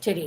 சரி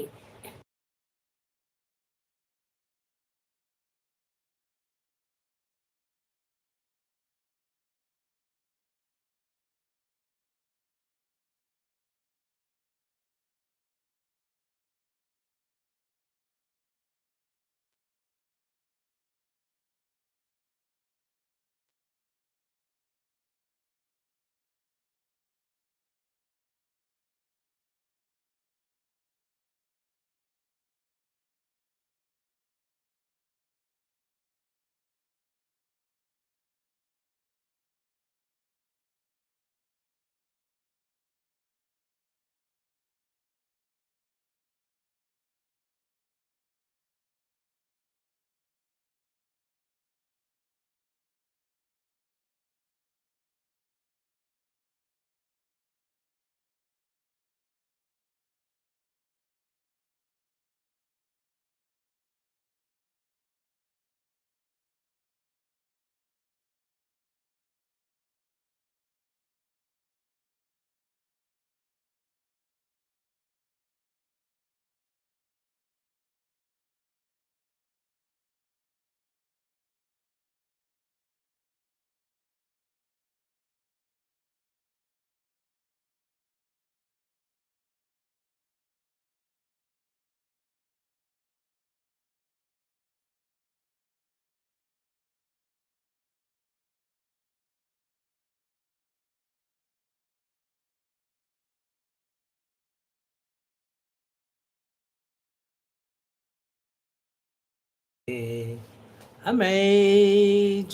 அமைச்சோடங்கி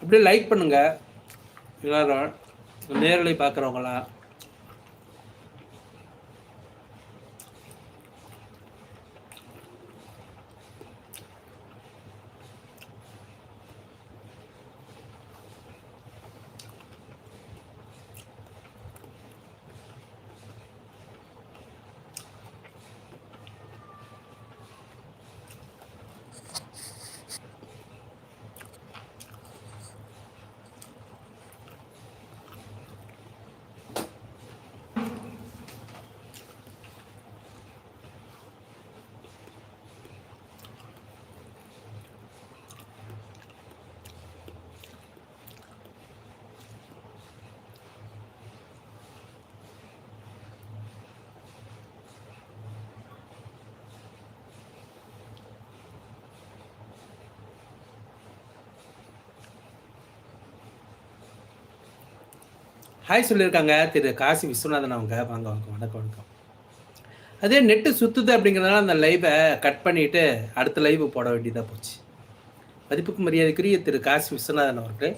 அப்படியே லைக் பண்ணுங்கள் எல்லாரும் நேரலை பார்க்குறவங்களாம் ஹாய் சொல்லியிருக்காங்க திரு காசி விஸ்வநாதன் அவங்க. வாங்க வாங்க. வணக்கம் வணக்கம். அதே நெட்டு சுத்துது அப்படிங்கிறதுனால அந்த லைவை கட் பண்ணிட்டு அடுத்த லைவ் போட வேண்டியதாக போச்சு. மதிப்புக்கு மரியாதைக்குரிய திரு காசி விஸ்வநாதன் அவர்கள்.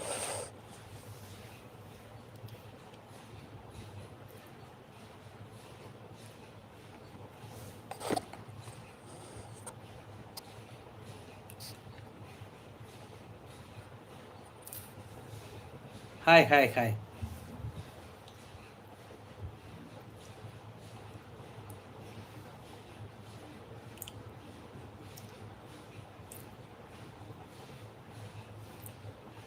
ஹாய் ஹாய் ஹாய்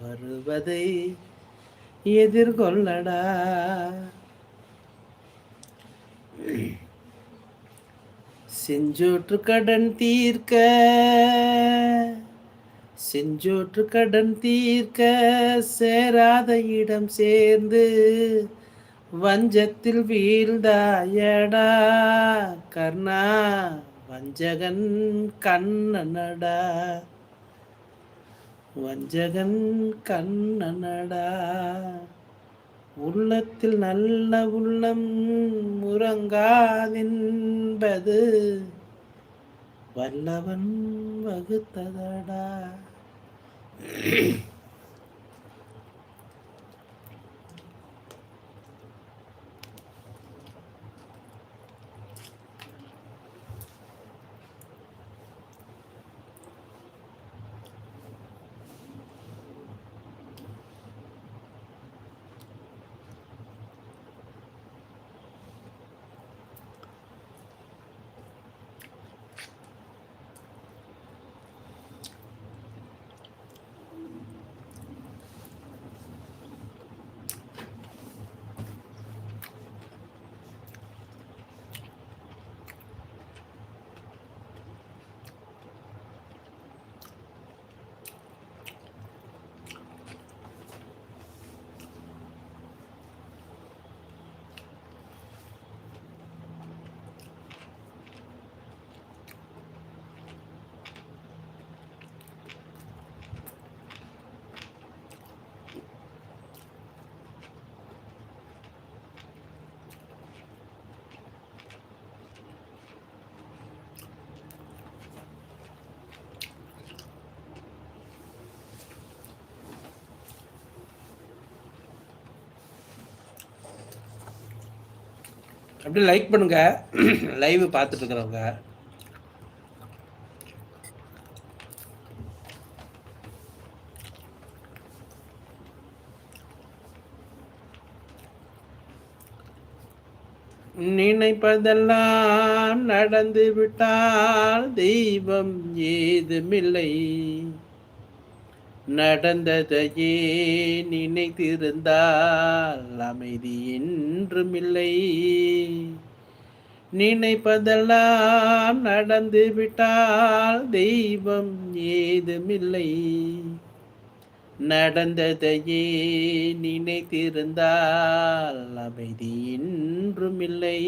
வருவதை எதிர்கொள்ளடா. செஞ்சோற்று கடன் தீர்க்க செஞ்சோற்று கடன் தீர்க்க சேராத இடம் சேர்ந்து வஞ்சத்தில் வீழ்ந்தாயடா. கர்ணா வஞ்சகன் கண்ணனடா. வஞ்சகன் கண்ணனடா. உள்ளத்தில் நல்ல உள்ளம் முறங்காதென்பது வல்லவன் வகுத்ததடா. அப்படியே லைக் பண்ணுங்க. லைவ் பார்த்துட்டு இருக்கிறவங்க. நினைப்பதெல்லாம் நடந்து விட்டால் தெய்வம் ஏதுமில்லை. நடந்ததையே நினைத்திருந்தால் அமைதி என்றுமில்லை. நினைப்பதெல்லாம் நடந்து விட்டால் தெய்வம் ஏதுமில்லை. நடந்ததையே நினைத்திருந்தால் அமைதி என்றுமில்லை.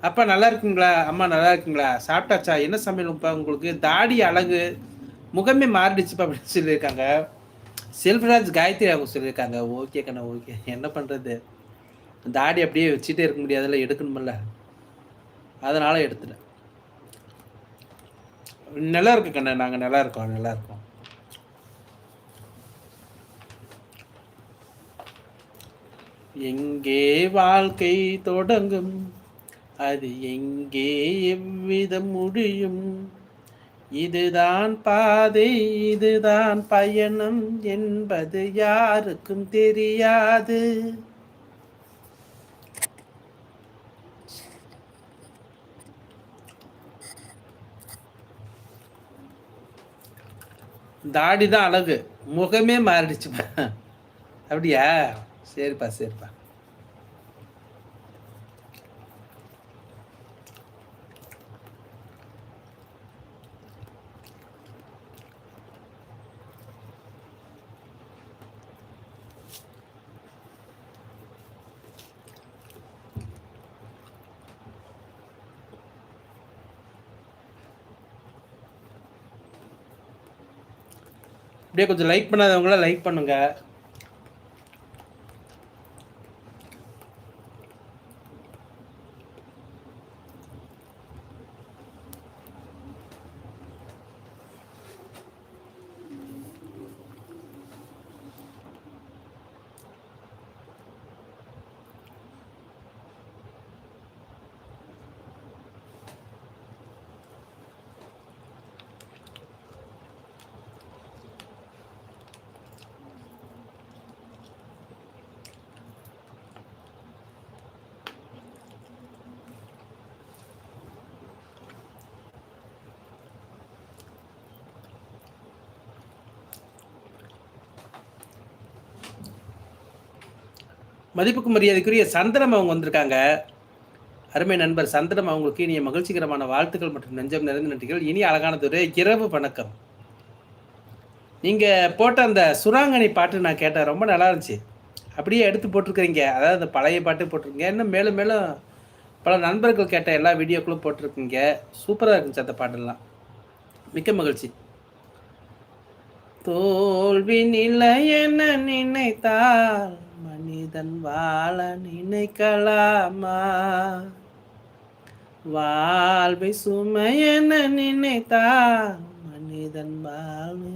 அப்பா நல்லா இருக்குங்களா? அம்மா நல்லா இருக்குங்களா? சாப்பிட்டாச்சா? என்ன சமையல் உங்களுக்கு? தாடி அழகு. முகமே மாறிடுச்சுப்பா அப்படின்னு சொல்லியிருக்காங்க. செல்வராஜ் காயத்ரி அவங்க சொல்லியிருக்காங்க. ஓகே கண்ணா ஓகே. என்ன பண்ணுறது தாடி அப்படியே வச்சுட்டே இருக்க முடியாதுல்ல எடுக்கணுமில்ல. அதனால் எடுத்துட்டேன். நல்லா இருக்கு கண்ணா நாங்கள் நல்லா இருக்கோம் நல்லா இருக்கோம். எங்கே வாழ்க்கை தொடங்கும் அது எங்கே எவ்விதம் முடியும். இதுதான் பாதை இதுதான் பயணம் என்பது யாருக்கும் தெரியாது. தாடி தான் அழகு. முகமே மாறிடுச்சுப்பா. அப்படியா? சரிப்பா சரிப்பா. அப்படியே கொஞ்சம் லைக் பண்ணாதவங்களாம் லைக் பண்ணுங்க. மதிப்புக்கு மரியாதைக்குரிய சந்திரம் அவங்க வந்திருக்காங்க. அருமை நண்பர் சந்திரம் அவங்களுக்கு இனிய மகிழ்ச்சிகரமான வாழ்த்துக்கள் மற்றும் நெஞ்சம் நிறைந்த நன்றிகள். இனி அழகானதொரு இரவு வணக்கம். நீங்கள் போட்ட அந்த சுராங்கனி பாட்டு நான் கேட்டேன் ரொம்ப நல்லா இருந்துச்சு. அப்படியே எடுத்து போட்டிருக்கிறீங்க. அதாவது அந்த பழைய பாட்டு போட்டிருக்கீங்க. இன்னும் மேலும் மேலும் பல நண்பர்கள் கேட்ட எல்லா வீடியோக்களும் போட்டிருக்கீங்க. சூப்பராக இருந்துச்சு அந்த பாட்டெல்லாம் மிக்க மகிழ்ச்சி. தோல்வி நிலை என்ன நினைத்தால்? மனிதன் வாழ நினைக்கலாமா? வாழ்வை சுமையென என்ன நினைத்தால் மனிதன் வாழ்வை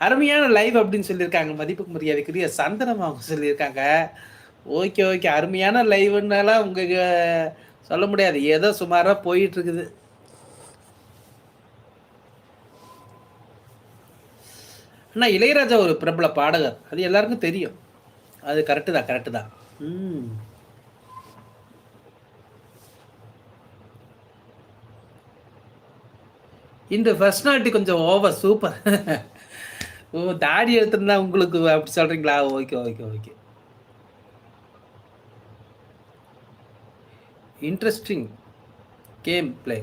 அருமையான லைவ் அப்படின்னு சொல்லியிருக்காங்க. மதிப்புக்கு மரியாதைக்குரிய சந்தனம் அவங்க சொல்லியிருக்காங்க. Okay okay. அருமையான லைவ்னால உங்களுக்கு சொல்ல முடியாது. ஏதோ சுமாராக போயிட்டு இருக்குது ஆனால் இளையராஜா ஒரு பிரபல பாடகர். அது எல்லாருக்கும் தெரியும். அது கரெக்டு தான் கரெக்டு தான். ம். இந்த பர்சனாலிட்டி கொஞ்சம் ஓவர் சூப்பர் ஓ தாடி எடுத்துருந்தா உங்களுக்கு அப்படி சொல்கிறீங்களா okay okay okay interesting game play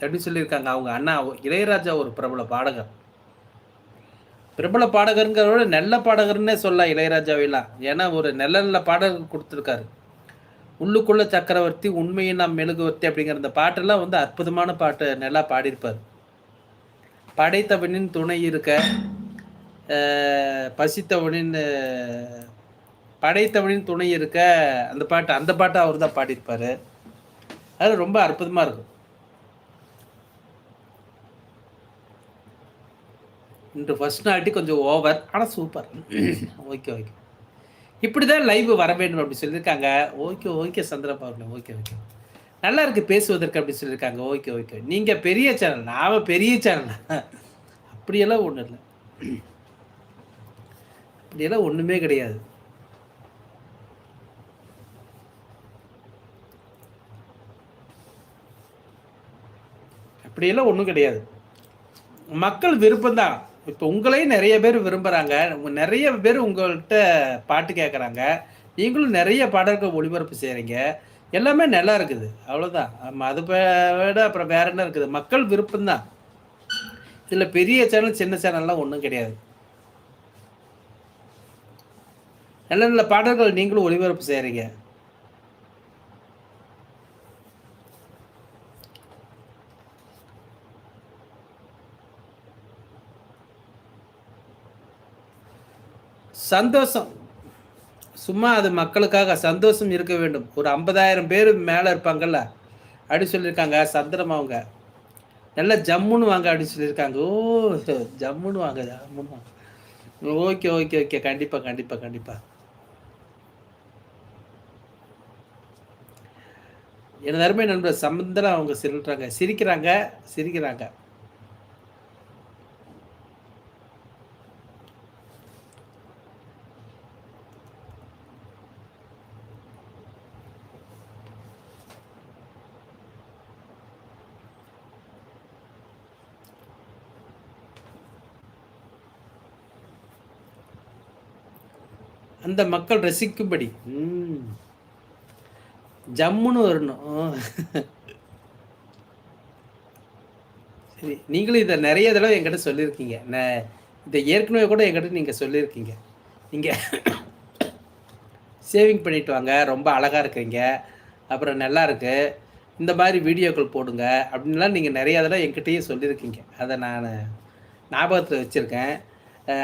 எப்படி சொல்லியிருக்காங்க அவங்க அண்ணா இளையராஜா ஒரு பிரபல பாடகர். பிரபல பாடகருங்கிறத நல்ல பாடகர்னே சொல்லலாம் இளையராஜாவெல்லாம் ஏன்னா ஒரு நல்ல நல்ல பாடகர் கொடுத்துருக்காரு. உள்ளுக்குள்ள சக்கரவர்த்தி உண்மையை நாம் மெழுகுவர்த்தி அப்படிங்கிற அந்த பாட்டெல்லாம் வந்து அற்புதமான பாட்டு. நல்லா பாடியிருப்பார். படைத்தவனின் துணை இருக்க பசித்தவனின் படைத்தவனின் துணை இருக்க அந்த பாட்டு அந்த பாட்டை அவர் தான் பாடியிருப்பார். அது ரொம்ப அற்புதமாக இருக்கும். இன்று ஃபஸ்ட் நாட்டி கொஞ்சம் ஓவர் ஆனால் சூப்பர் ஓகே ஓகே இப்படி தான் லைவ் வர வேண்டும் அப்படி சொல்லியிருக்காங்க. Okay okay Chandrababu okay okay நல்லா இருக்கு பேசுவதற்கு அப்படி சொல்லியிருக்காங்க. ஓகே ஓகே நீங்கள் பெரிய சேனல் நான் பெரிய சேனல் அப்படியெல்லாம் ஒன்றும் இல்லை. அப்படியெல்லாம் ஒன்றுமே கிடையாது. அப்படியெல்லாம் ஒன்றும் கிடையாது. மக்கள் விருப்பம்தான். இப்போ உங்களையும் நிறைய பேர் விரும்புகிறாங்க நிறைய பேர் உங்கள்கிட்ட பாட்டு கேட்குறாங்க நீங்களும் நிறைய பாடல்கள் ஒளிபரப்பு செய்கிறீங்க எல்லாமே நல்லா இருக்குது. அவ்வளோதான் அது விட அப்புறம் வேற என்ன இருக்குது? மக்கள் விருப்பம்தான். இதில் பெரிய சேனல் சின்ன சேனல்லாம் ஒன்றும் கிடையாது. நல்ல நல்ல பாடல்கள் நீங்களும் ஒளிபரப்பு செய்கிறீங்க சந்தோஷம். சும்மா அது மக்களுக்காக சந்தோஷம் இருக்க வேண்டும். ஒரு ஐம்பதாயிரம் பேர் மேலே இருப்பாங்கல்ல அப்படி சொல்லியிருக்காங்க சந்திரம் அவங்க. நல்லா ஜம்முன்னு வாங்க அப்படின்னு சொல்லியிருக்காங்க. ஓ ஜம்முன்னு வாங்க ஜம்முன்னு வாங்க. Okay okay okay. கண்டிப்பாக கண்டிப்பாக கண்டிப்பாக எனது அருமை நண்பர் சம்பந்தம் அவங்க சிரிக்கிறாங்க சிரிக்கிறாங்க சிரிக்கிறாங்க. அந்த மக்கள் ரசிக்கும்படி. ஜம்முன்னு வரணும். சரி நீங்களும் இதை நிறைய தடவை என்கிட்ட சொல்லியிருக்கீங்க. நான் இதை ஏற்கனவே கூட என்கிட்ட நீங்கள் சொல்லியிருக்கீங்க. நீங்கள் சேவிங் பண்ணிட்டு வாங்க. ரொம்ப அழகாக இருக்கிறீங்க. அப்புறம் நல்லா இருக்குது இந்த மாதிரி வீடியோக்கள் போடுங்க. அப்படின்லாம் நீங்கள் நிறையா தடவை என்கிட்டயும் சொல்லியிருக்கீங்க. அதை நான் ஞாபகத்தில் வச்சுருக்கேன்.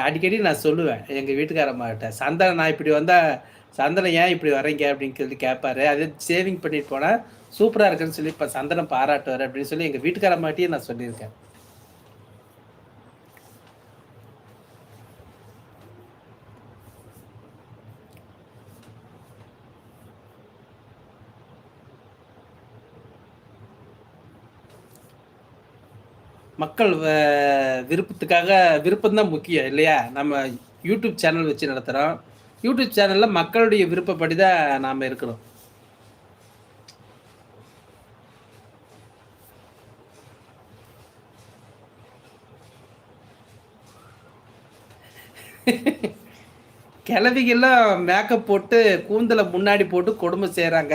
அடிக்கடி நான் சொல்லுவேன் எங்கள் வீட்டுக்காரம்மாட்ட சந்தனம் நான் இப்படி வந்தால் சந்தனம் ஏன் இப்படி வரீங்க அப்படின்னு சொல்லி கேட்பாரு அது சேவிங் பண்ணிட்டு போனால் சூப்பராக இருக்குன்னு சொல்லி இப்போ சந்தனம் பாராட்டுவார் அப்படின்னு சொல்லி எங்கள் வீட்டுக்காரம்மாட்டியே நான் சொல்லியிருக்கேன். மக்கள் விருப்பத்துக்காக விருப்பம் தான் முக்கியம் இல்லையா? நம்ம யூடியூப் சேனல் வச்சு நடத்துகிறோம் யூடியூப் சேனலில் மக்களுடைய விருப்பப்படி தான் நாம் இருக்கிறோம். கிளவிகள்லாம் மேக்கப் போட்டு கூந்தலை முன்னாடி போட்டு கொடுமை செய்கிறாங்க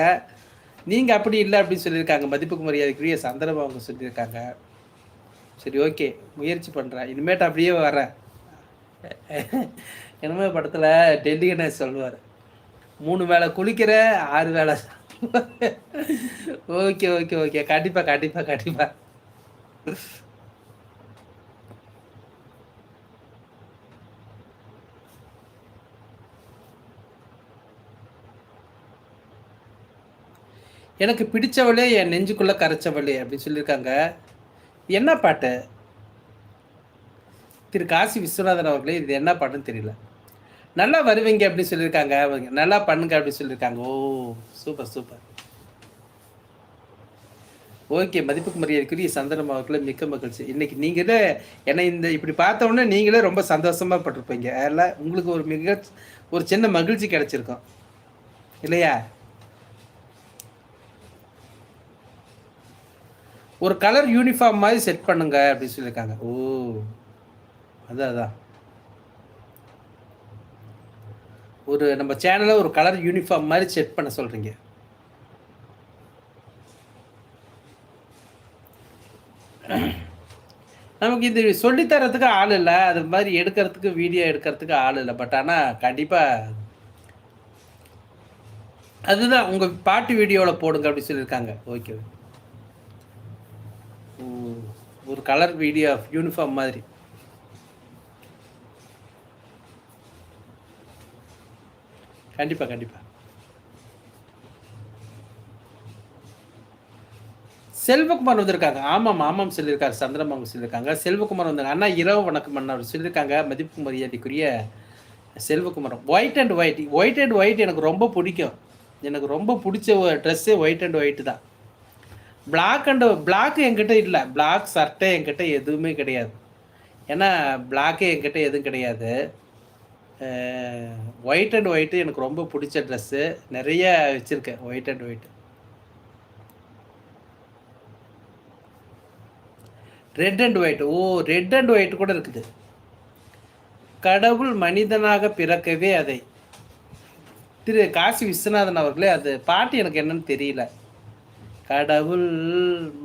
நீங்கள் அப்படி இல்லை அப்படின்னு சொல்லியிருக்காங்க. மதிப்புக்கு மரியாதைக்குரிய சந்தர்பம் அவங்க சொல்லியிருக்காங்க. சரி ஓகே முயற்சி பண்ணுறேன் இனிமேட்டு அப்படியே வரேன் என்னமே படத்தில் டெல்லி கணேஷ் சொல்லுவார். மூணு வேளை குளிக்கிற ஆறு வேளை ஓகே ஓகே ஓகே கண்டிப்பாக கண்டிப்பாக கண்டிப்பாக எனக்கு பிடிச்சவளே என் நெஞ்சுக்குள்ளே கரைச்சவளே அப்படின்னு சொல்லியிருக்காங்க. என்ன பாட்டு? திரு காசி விஸ்வநாதன் அவர்களே இது என்ன பாட்டுன்னு தெரியல. நல்லா வருவீங்க அப்படின்னு சொல்லியிருக்காங்க. நல்லா பண்ணுங்க அப்படின்னு சொல்லியிருக்காங்க. ஓ சூப்பர் சூப்பர். ஓகே மதிப்புக்கு மரியாதைக்குரிய சந்தனம் அவர்களை மிக்க மகிழ்ச்சி. இன்னைக்கு நீங்களே என்னை இந்த இப்படி பார்த்தோன்னே நீங்களே ரொம்ப சந்தோஷமாக பட்டிருப்பீங்க. அதில் உங்களுக்கு ஒரு மிக ஒரு சின்ன மகிழ்ச்சி கிடைச்சிருக்கும். இல்லையா? ஒரு கலர் யூனிஃபார்ம் மாதிரி செட் பண்ணுங்க அப்படின்னு சொல்லியிருக்காங்க. ஓ அதான் அதான். ஒரு நம்ம சேனலை ஒரு கலர் யூனிஃபார்ம் மாதிரி செட் பண்ண சொல்கிறீங்க நமக்கு இது சொல்லித்தரத்துக்கு ஆள் இல்லை. அது மாதிரி எடுக்கிறதுக்கு வீடியோ எடுக்கிறதுக்கு ஆள் இல்லை. பட் ஆனால் கண்டிப்பாக அதுதான். உங்கள் பாட்டு வீடியோவில் போடுங்க அப்படின்னு சொல்லியிருக்காங்க. ஓகே ஒரு கலர் வீடியோ யூனிஃபார்ம் மாதிரி. கண்டிப்பாக கண்டிப்பாக செல்வகுமார் வந்திருக்காங்க. ஆமாம் ஆமாம் சொல்லியிருக்காரு. சந்திரம் சொல்லியிருக்காங்க. செல்வகுமார் வந்தாங்க அண்ணா இரவு வணக்கம் அண்ணா சொல்லியிருக்காங்க. மதிப்பு மரியாதைக்குரிய செல்வகுமாரம் white and white white and white எனக்கு ரொம்ப பிடிக்கும். எனக்கு ரொம்ப பிடிச்ச ட்ரெஸ்ஸே ஒயிட் அண்ட் ஒயிட் தான். பிளாக் அண்ட் பிளாக் என்கிட்ட இல்லை. பிளாக் சர்ட்டை என்கிட்ட எதுவுமே கிடையாது. ஏன்னா பிளாக்கே என்கிட்ட எதுவும் கிடையாது. ஒயிட் அண்ட் ஒயிட்டு எனக்கு ரொம்ப பிடிச்ச ட்ரெஸ்ஸு நிறைய வச்சுருக்கேன் white and white red and white oh red and white கூட இருக்குது. கடவுள் மனிதனாக பிறக்கவே அதை. திரு காசி விஸ்வநாதன் அவர்களே அது பாட்டு எனக்கு என்னன்னு தெரியல. கடவுள்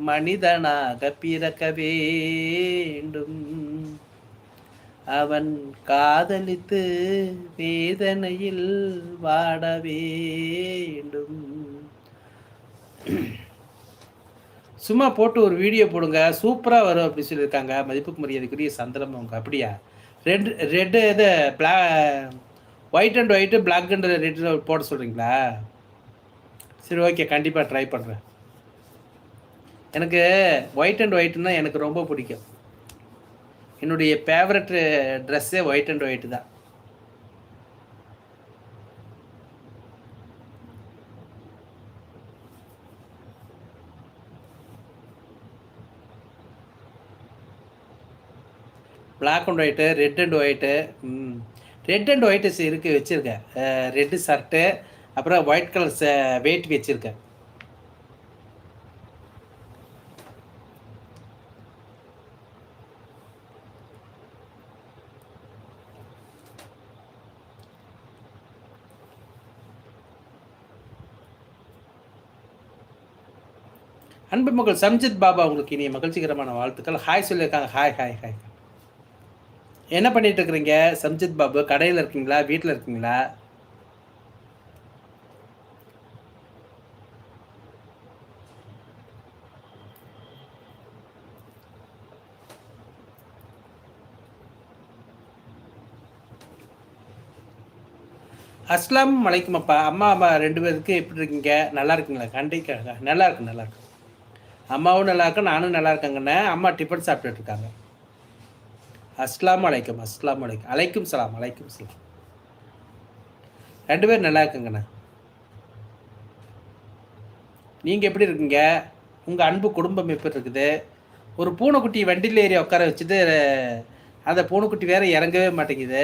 மனிதனாக பிறக்க வேண்டும். அவன் காதலித்து வேதனையில் வாட வேண்டும். சும்மா போட்டு ஒரு வீடியோ போடுங்க. சூப்பராக வரும் அப்படி சொல்லியிருக்காங்க. மதிப்புக்கு மரியாதைக்குரிய சந்திரம் அவங்க. அப்படியா? ரெட் ரெட்டு இது பிளா white and white black and red போட சொல்கிறீங்களா சரி ஓகே கண்டிப்பாக ட்ரை பண்ணுறேன் எனக்கு ஒயிட் அண்ட் ஒயிட்னா எனக்கு ரொம்ப பிடிக்கும். என்னுடைய ஃபேவரட் ட்ரெஸ்ஸே ஒயிட் அண்ட் ஒயிட் தான். Black and white red and white red and white இருக்கு வச்சுருக்கேன். ரெட்டு ஷர்ட்டு அப்புறம் ஒயிட் கலர் வெயிட் வச்சுருக்கேன். அன்பு மக்கள் சம்ஜித் பாபா உங்களுக்கு இனிய மகிழ்ச்சிகரமான வாழ்த்துக்கள். ஹாய் சொல்லியிருக்காங்க. ஹாய் ஹாய் ஹாய் என்ன பண்ணிட்டு இருக்கிறீங்க? சம்ஜித் பாபு கடையில் இருக்கீங்களா? வீட்டில் இருக்கீங்களா? அஸ்லாம் வலைக்கும் அப்பா. அம்மா அம்மா ரெண்டு பேருக்கு எப்படி இருக்கீங்க? நல்லா இருக்கீங்களா? கண்டிப்பாக நல்லா இருக்கு நல்லா இருக்கு அம்மாவும் நல்லா இருக்கேன் நானும் நல்லா இருக்கேங்கண்ணே அம்மா டிஃபன் சாப்பிட்டுட்டு இருக்காங்க. அஸ்லாம் அலைக்கும் அஸ்லாம் அலைக்கும். அலைக்கும் சலாம் அலைக்கும் சலாம். ரெண்டு பேரும் நல்லா இருக்குங்கண்ணா நீங்கள் எப்படி இருக்கீங்க? உங்கள் அன்பு குடும்பம் எப்படி இருக்குது? ஒரு பூனைக்குட்டி வண்டியில் ஏறி உட்கார வச்சுட்டு அந்த பூனைக்குட்டி வேற இறங்கவே மாட்டேங்குது.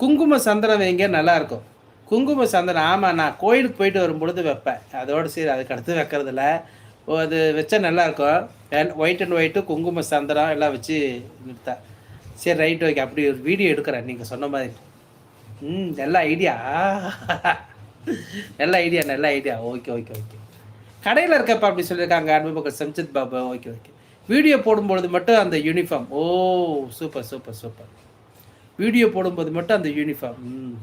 குங்கும சந்திரம் வைங்க நல்லாயிருக்கும் குங்கும சந்தனம் ஆமாம் நான் கோயிலுக்கு போயிட்டு வரும்பொழுது வைப்பேன். அதோடு சரி அதுக்கு அடுத்து வைக்கிறதுல அது வச்சா நல்லாயிருக்கும் ஒயிட் அண்ட் ஒயிட்டு குங்கும சந்தனம் எல்லாம் வச்சு நிறுத்தேன் சரி ரைட் ஓகே அப்படி ஒரு வீடியோ எடுக்கிறேன். நீங்கள் சொன்ன மாதிரி. ம் நல்ல ஐடியா நல்ல ஐடியா நல்ல ஐடியா ஓகே ஓகே ஓகே கடையில் இருக்கப்பா அப்படி சொல்லியிருக்காங்க அன்பு Samjith Babu. Okay okay video போடும்பொழுது மட்டும் அந்த uniform oh super super super video போடும்போது மட்டும் அந்த யூனிஃபார்ம் ம்.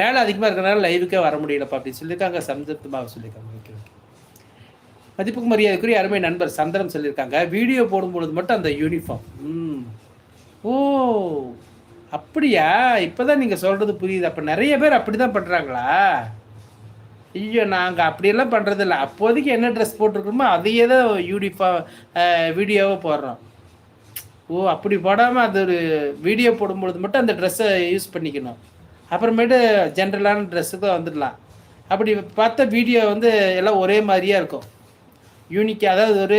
வேலை அதிகமாக இருக்கிறனால லைவுக்கே வர முடியலப்பா அப்படி சொல்லியிருக்காங்க. சம்ஜித் சொல்லியிருக்காங்க. ஓகே ஓகே மதிப்புக்கு மரியாதைக்குரிய அருமை நண்பர் சந்திரம் சொல்லியிருக்காங்க. வீடியோ போடும்பொழுது மட்டும் அந்த யூனிஃபார்ம் ம். ஓ அப்படியா? இப்போதான் நீங்கள் சொல்கிறது புரியுது. அப்போ நிறைய பேர் அப்படி தான் பண்ணுறாங்களா ஐயோ நாங்கள் அப்படியெல்லாம் பண்ணுறதில்ல அப்போதைக்கு என்ன ட்ரெஸ் போட்டிருக்கோமோ அதையே தான் யூனிஃபார்ம் வீடியோவாக போடுறோம். ஓ அப்படி போடாமல் அது ஒரு வீடியோ போடும்பொழுது மட்டும் அந்த ட்ரெஸ்ஸை யூஸ் பண்ணிக்கணும். அப்புறமேட்டு ஜென்ரலான ட்ரெஸ்ஸுக்கு வந்துடலாம். அப்படி பார்த்த வீடியோ வந்து எல்லாம் ஒரே மாதிரியாக இருக்கும். யூனிக் அதாவது ஒரு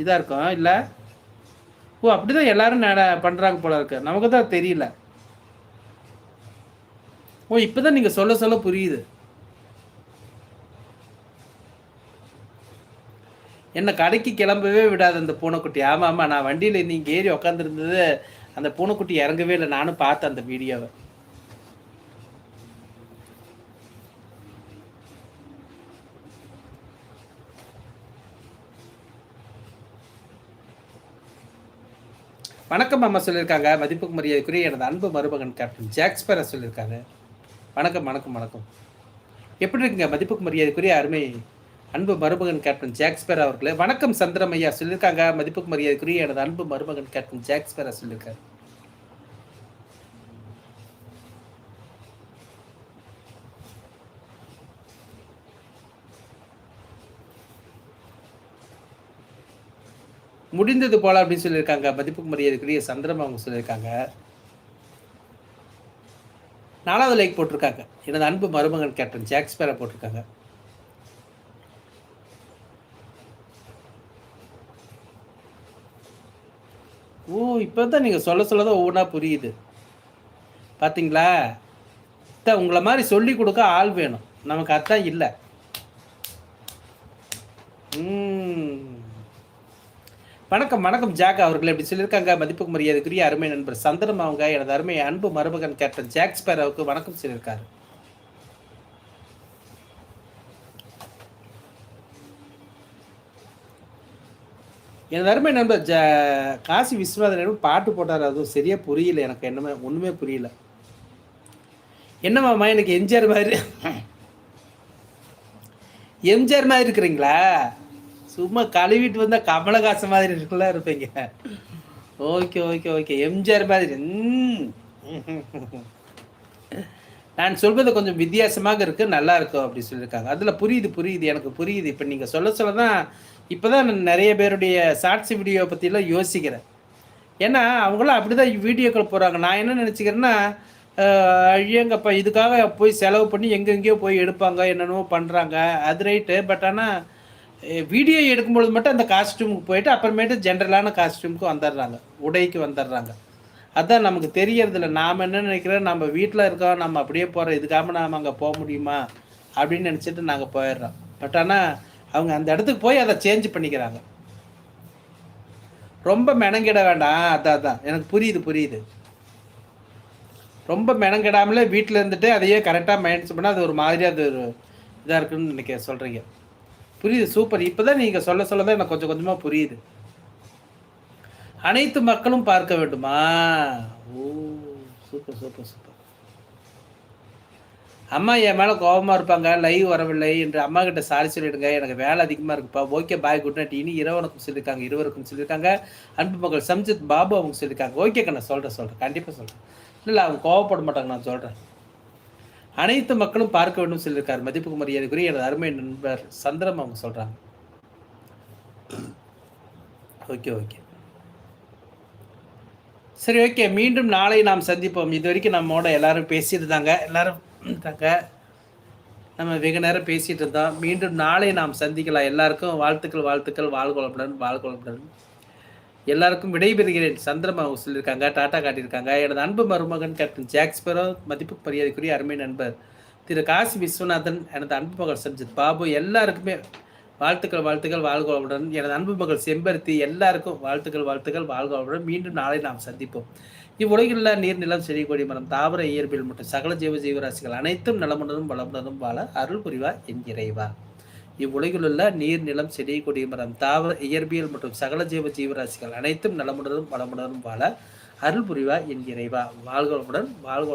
இதாக இருக்கும் இல்லை? ஓ அப்படி தான் எல்லாரும் பண்ணுறாங்க போல இருக்கு. நமக்கு தான் தெரியல. ஓ இப்போ தான் நீங்கள் சொல்ல சொல்ல புரியுது. என்னை கடைக்கு கிளம்பவே விடாது அந்த பூனைக்குட்டி. ஆமாம் ஆமாம் நான் வண்டியில் நீங்கள் ஏறி உக்காந்துருந்தது அந்த பூனைக்குட்டி இறங்கவே இல்லை. நானும் பார்த்தேன் அந்த வீடியோவை வணக்கம் அம்மா சொல்லியிருக்காங்க. மதிப்புக்கு மரியாதைக்குரிய எனது அன்பு மருமகன் கேப்டன் ஜாக்ஸ்பரை சொல்லியிருக்காரு. வணக்கம் வணக்கம் வணக்கம். எப்படி இருக்குங்க? மதிப்புக்கு மரியாதைக்குரிய அருமை அன்பு மருமகன் கேப்டன் ஜாக்ஸ்பர் அவர்களே. வணக்கம் சந்திரமையா சொல்லியிருக்காங்க. மதிப்புக்கு மரியாதைக்குரிய எனது அன்பு மருமகன் கேப்டன் ஜாக்ஸ்பேரா சொல்லியிருக்காரு. முடிந்தது போல அப்படின்னு சொல்லியிருக்காங்க. மதிப்புக்கு மரியாதைக்குரிய சந்திரம் அவங்க சொல்லியிருக்காங்க. நாலாவது லைக் போட்டிருக்காங்க. எனது அன்பு மருமகன் கேப்டன் ஜாக்ஸ்பேரை போட்டிருக்காங்க. ஓ இப்போ தான் நீங்கள் சொல்ல சொல்ல தான் ஒவ்வொன்றா புரியுது பார்த்தீங்களா உங்களை மாதிரி சொல்லி கொடுக்க ஆள் வேணும். நமக்கு அதான் இல்லை. ம். வணக்கம் வணக்கம் ஜாக் அவர்கள். எப்படி சொல்லியிருக்காங்க மதிப்புக்கு மரியாதைக்குரிய அருமை நண்பர் சந்திரம் அவங்க. எனது அருமை அன்பு மருமகன் கேப்டன் ஜாக் ஸ்பேராவுக்கு வணக்கம் சொல்லியிருக்காரு. எனது அருமை நண்பர் ஜ காசி விஸ்வநாதன் பாட்டு போட்டார். அதுவும் சரியா புரியல. எனக்கு என்னமே ஒன்றுமே புரியல. என்னமாம்மா எனக்கு எம்ஜிஆர் மாதிரி எம்ஜிஆர் மாதிரி இருக்கிறீங்களா? சும்மா கழுவிட்டு வந்தால் கமலஹாசன் மாதிரி இருக்குல்ல இருப்பீங்க. Okay okay okay. எம்ஜிஆர் மாதிரி. நான் சொல்வது கொஞ்சம் வித்தியாசமாக இருக்குது நல்லா இருக்கும் அப்படி சொல்லியிருக்காங்க. அதில் புரியுது புரியுது எனக்கு புரியுது. இப்போ நீங்கள் சொல்ல சொல்ல தான் இப்போ தான் நான் நிறைய பேருடைய ஷார்ட்ஸ் வீடியோ பற்றிலாம் யோசிக்கிறேன். ஏன்னா அவங்களாம் அப்படி தான் வீடியோக்கள் போகிறாங்க நான் என்ன நினச்சிக்கிறேன்னா அழியங்கப்பா இதுக்காக போய் செலவு பண்ணி எங்கெங்கேயோ போய் எடுப்பாங்க என்னென்னவோ பண்ணுறாங்க அது ரைட்டு பட் ஆனால் வீடியோ எடுக்கும்பொழுது மட்டும் அந்த காஸ்டியூமுக்கு போயிட்டு அப்புறமேட்டு ஜென்ரலான காஸ்டியூமுக்கு வந்துடுறாங்க. உடைக்கு வந்துடுறாங்க. அதான் நமக்கு தெரியறதில்ல. நாம் என்ன நினைக்கிறோம்? நம்ம வீட்டில் இருக்கோம். நம்ம அப்படியே போகிறோம் இதுக்காக நாம் அங்கே போக முடியுமா? அப்படின்னு நினச்சிட்டு நாங்கள் போயிடுறோம். பட் ஆனால் அவங்க அந்த இடத்துக்கு போய் அதை சேஞ்ச் பண்ணிக்கிறாங்க. ரொம்ப மெனங்கிட வேண்டாம். அதான் அதான். எனக்கு புரியுது புரியுது. ரொம்ப மெனங்கிடாமலே வீட்டில் இருந்துட்டு அதையே கரெக்டாக மைண்ட்ஸ் பண்ணால் அது ஒரு மாதிரி அது ஒரு இதாக இருக்குன்னு நினைக்க சொல்கிறீங்க புரியுது சூப்பர் இப்போதான் நீங்கள் சொல்ல சொல்ல தான் எனக்கு கொஞ்சம் கொஞ்சமாக புரியுது. அனைத்து மக்களும் பார்க்க வேண்டுமா? ஓ சூப்பர் சூப்பர் சூப்பர் அம்மா என் மேலே கோபமாக இருப்பாங்க லைவ் வரவில்லை என்று அம்மா கிட்ட சாரி சொல்லிடுங்க. எனக்கு வேலை அதிகமாக இருக்குப்பா. ஓகே பாய் குட் நைட் இனி இரவனுக்கும் சொல்லியிருக்காங்க இருவருக்கும் சொல்லியிருக்காங்க அன்பு மக்கள் சம்ஜித் பாபு அவங்க சொல்லியிருக்காங்க ஓகே நான் சொல்கிறேன் சொல்கிறேன் கண்டிப்பாக சொல்கிறேன் இல்லை அவங்க கோவப்பட மாட்டாங்க நான் சொல்கிறேன் அனைத்து மக்களும் பார்க்க வேண்டும் சொல்லியிருக்கார். மதிப்புக்கு மரியாதைக்குரிய எனது அருமை நண்பர் சந்திரம் அவங்க சொல்கிறாங்க ஓகே ஓகே சரி ஓகே மீண்டும் நாளை நாம் சந்திப்போம். இது வரைக்கும் நம்மோட எல்லாரும் பேசிட்டு இருந்தாங்க எல்லாரும் தாங்க. நம்ம வெகு நேரம் பேசிகிட்டு இருந்தோம். மீண்டும் நாளை நாம் சந்திக்கலாம். எல்லாருக்கும் வாழ்த்துக்கள் வாழ்த்துக்கள். வாழ்கொளப்புடன் வாழ்கொளப்புடன் எல்லாருக்கும் விடைபெறுகிறேன். சந்திரமா சொல்லியிருக்காங்க டாட்டா காட்டியிருக்காங்க. எனது அன்பு மருமகன் கேப்டன் ஜாக்ஸ்பரோ மதிப்பு மரியாதைக்குரிய அருமை நண்பர் திரு காசி விஸ்வநாதன் எனது அன்பு மகள் சஞ்சித் பாபு எல்லாருக்குமே வாழ்த்துக்கள் வாழ்த்துக்கள் வாழ்க வளமுடன் எனது அன்பு மகள் செம்பருத்தி எல்லாருக்கும் வாழ்த்துக்கள் வாழ்த்துக்கள் வாழ்க வளமுடன் மீண்டும் நாளை நாம் சந்திப்போம். இவ்வுலகில் நீர் நிலம் செடி கொடி மரம் தாவர இயற்பியல் மற்றும் சகல ஜீவ ஜீவராசிகள் அனைத்தும் நலமுடனும் வளமுடனும் வாழ அருள் புரிவா என்கிறேவா இவ்வுலகிலுள்ள நீர் நிலம் செடி கொடி மரம் தாவர இயற்பியல் மற்றும் சகல ஜீவ ஜீவராசிகள் அனைத்தும் நலமுடனும் வளமுடனும் வாழ அருள் புரிவா என்கிறைவா. வாழ்க வளமுடன் வாழ்க